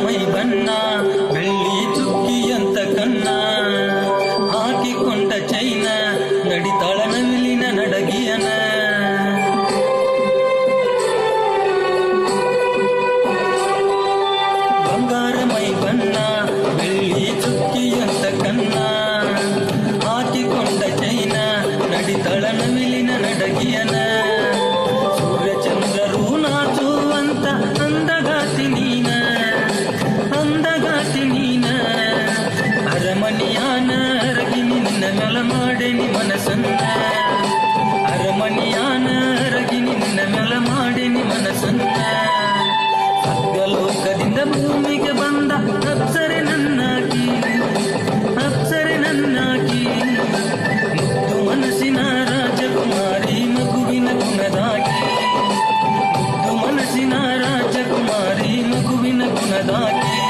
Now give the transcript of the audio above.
ಬಣ್ಣ ಬೆಳ್ಳಿ ಚುಕ್ಕಿಯಂತ ಕಣ್ಣ ಹಾಕಿಕೊಂಡ ಚೈನ ನಡಿತಾಳ ನವಿಲಿನ ನಡಗಿಯನ ಬಂಗಾರ ಮೈ ಬಣ್ಣ ಬೆಳ್ಳಿ ಚುಕ್ಕಿಯಂತ ಕಣ್ಣ ಹಾಕಿಕೊಂಡ ಚೈನ ನಡಿತಾಳ ನವಿಲಿನ ನಡಗಿಯನ ಮಾಡೇನಿ ಮನಸ್ಸನ್ನ. ಅರಮನಿಯಾನ ಅರಗಿ ನಿನ್ನ ನೆಲ ಮಾಡೇನಿ ಮನಸ್ಸನ್ನ. ಲೋಕದಿಂದ ಭೂಮಿಗೆ ಬಂದ ಅಪ್ಸರೆ ನನ್ನಾಗಿ ಅಪ್ಸರೆ ನನ್ನಾಗಿ ಮುದ್ದು ಮನಸ್ಸಿನ ರಾಜಕುಮಾರಿ ಮಗುವಿನ ಗುಣದಾಗಿ ಮುದ್ದು ಮನಸ್ಸಿನ ರಾಜಕುಮಾರಿ ಮಗುವಿನ ಗುಣದಾಗಿ